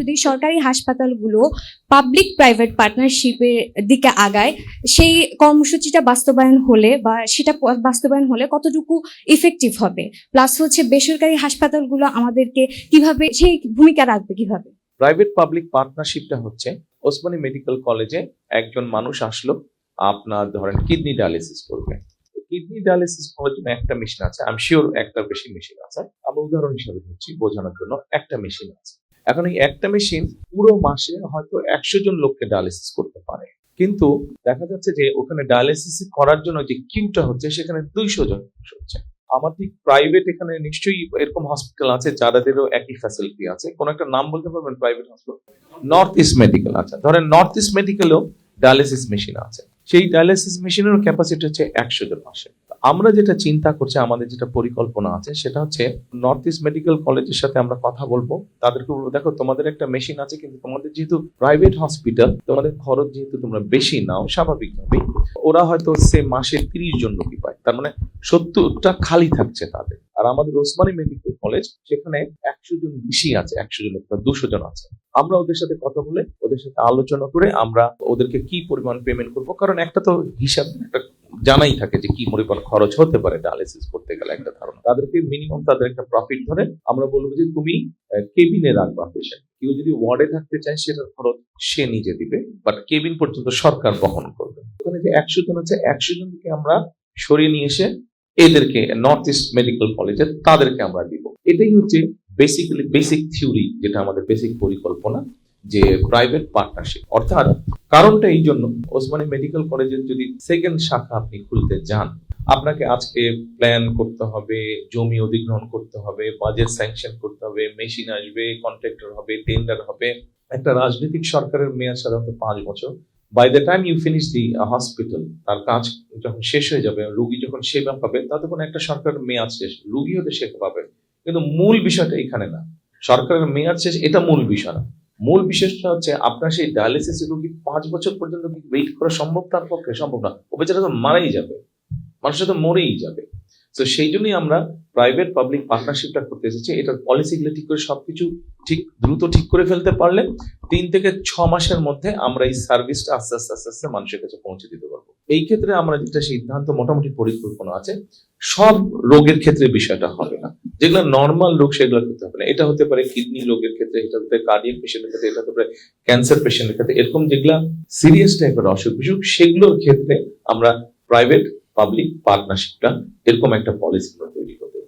যদি সরকারি হাসপাতালগুলো পাবলিক প্রাইভেট পার্টনারশিপের দিকে আগায়, সেই কর্মসূচিটা বাস্তবায়ন হলে বা সেটা বাস্তবায়ন হলে কতটুকু ইফেক্টিভ হবে? প্লাস হচ্ছে বেসরকারি হাসপাতালগুলো আমাদেরকে কীভাবে সেই ভূমিকা রাখবে কীভাবে? প্রাইভেট পাবলিক পার্টনারশিপটা হচ্ছে ওসমানী মেডিকেল কলেজে একজন মানুষ আসলো, আপনার ধরেন কিডনি ডায়ালিসিস করবে। কিডনি ডায়ালিসিস করার জন্য একটা মেশিন আছে আমি শিওর একটা বেশি মেশিন আছে। আমরা উদাহরণ হিসাবে ধরছি, বোঝানোর জন্য একটা মেশিন আছে। এখন এই একটা মেশিন পুরো মাসে হয়তো একশো জন লোককে ডায়ালিসিস করতে পারে। কিন্তু দেখা যাচ্ছে যে ওখানে ডায়ালিসিস করার জন্য যে কিউটা হচ্ছে, সেখানে দুইশো জন হচ্ছে। আমার ঠিক প্রাইভেট এখানে নিশ্চয়ই এরকম হসপিটাল আছে, যাদেরও একই ফ্যাসিলিটি আছে। কোন একটা নাম বলতে পারবেন? Private hospital north east medical আচ্ছা। ধরেন নর্থ ইস্ট মেডিকেলও ডায়ালিসিস মেশিন আছে। সেই ডায়ালিসিস মেশিনের ক্যাপাসিটি হচ্ছে একশো জন মাসে। আমরা যেটা চিন্তা করছি, আমাদের যেটা পরিকল্পনা আছে, সেটা হচ্ছে নর্থ ইস্ট মেডিকেল কলেজের সাথে আমরা কথা বলব। তাদেরকে বলব, দেখো, তোমাদের একটা মেশিন আছে, কিন্তু তোমাদের যেহেতু প্রাইভেট হসপিটাল তোমাদের খরচ যেহেতু তোমরা বেশি নাও স্বাভাবিকভাবেই ওরা হয়তো সে মাসে তিরিশ জন রোগী পায়, তার মানে সত্তরটা খালি থাকছে তাদের। আর আমাদের ওসমানী মেডিকেল কলেজ সেখানে একশো জন বেশি আছে, একশো জন দুশো জন আছে। আমরা ওদের সাথে কথা বলে, ওদের সাথে আলোচনা করে আমরা ওদেরকে কি পরিমাণ পেমেন্ট করব, কারণ একটা তো হিসাব, একটা জানাই থাকে যে কি পরিমাণ খরচ হতে পারে ডায়ালিসিস করতে গেলে একটা ধারণা। তাদেরকে মিনিমাম তাদের একটা প্রফিট ধরে। আমরা বলব যে তুমি কেবিনে রাখবা পেশেন্ট কেউ যদি ওয়ার্ডে থাকতে চায় সেটার খরচ সে নিজে দিবে। বাট কেবিন পর্যন্ত সরকার বহন করবে। ওখানে যে একশো জন আছে, একশো জনকে আমরা সরিয়ে নিয়ে এসে এদেরকে নর্থ ইস্ট মেডিকেল কলেজে তাদেরকে আমরা দিব। এটাই হচ্ছে বেসিক্যালি বেসিক থিওরি যেটা আমাদের বেসিক পরিকল্পনা। যে প্রাইভেট পার্টনারশিপ অর্থাৎ কারণটা এই জন্য, ওসমানী মেডিকেল কলেজের যদি সেকেন্ড শাখা আপনি খুলতে যান, আপনাকে আজকে প্ল্যান করতে হবে, জমি অধিগ্রহণ করতে হবে বাজেট স্যাংশন করতে হবে মেশিন আসবে কন্ট্রাক্টর হবে টেন্ডার হবে। একটা রাজনৈতিক সরকারের মেয়াদ সাধারণত পাঁচ বছর। By the time you finish the hospital তার কাজ যখন শেষ হয়ে যাবে, রুগী যখন সেবা পাবে ততক্ষণ একটা সরকারের মেয়াদ শেষ, রুগী হতে সেবা পাবে। কিন্তু মূল বিষয়টা এখানে না। সরকারের মেয়াদ শেষ, এটা মূল বিষয় না। মূল বিশেষটা হচ্ছে আপনার সেই ডায়ালিসিস রোগী পাঁচ বছর পর্যন্ত ওয়েট করা সম্ভব? তার পক্ষে সম্ভব না। ও বেচারা তো মারাই যাবে। মানুষের তো মরেই যাবে। তো সেই জন্যই আমরা প্রাইভেট পাবলিক পার্টনারশিপটা করতে এসেছি। এটার পলিসিগুলো ঠিক করে সবকিছু ঠিক, দ্রুত ঠিক করে ফেলতে পারলে তিন থেকে ছ মাসের মধ্যে আমরা এই সার্ভিসটা আস্তে আস্তে আস্তে আস্তে মানুষের কাছে পৌঁছে দিতে পারব। এই ক্ষেত্রে আমরা যেটা সিদ্ধান্ত মোটামুটি পরিকল্পনা আছে, সব রোগের ক্ষেত্রে বিষয়টা হবে না। যেগুলো নর্মাল রোগ সেগুলো করতে হবে না। এটা হতে পারে কিডনি রোগের ক্ষেত্রে, এটা হতে পারে কার্ডিয়াক পেশেন্টের ক্ষেত্রে, এটা হতে পারে ক্যান্সার পেশেন্টের ক্ষেত্রে। এরকম যেগুলা সিরিয়াস টাইপের অসুখ বিসুখ, সেগুলোর ক্ষেত্রে আমরা প্রাইভেট পাবলিক পার্টনারশিপটা এরকম একটা পলিসি তৈরি করতে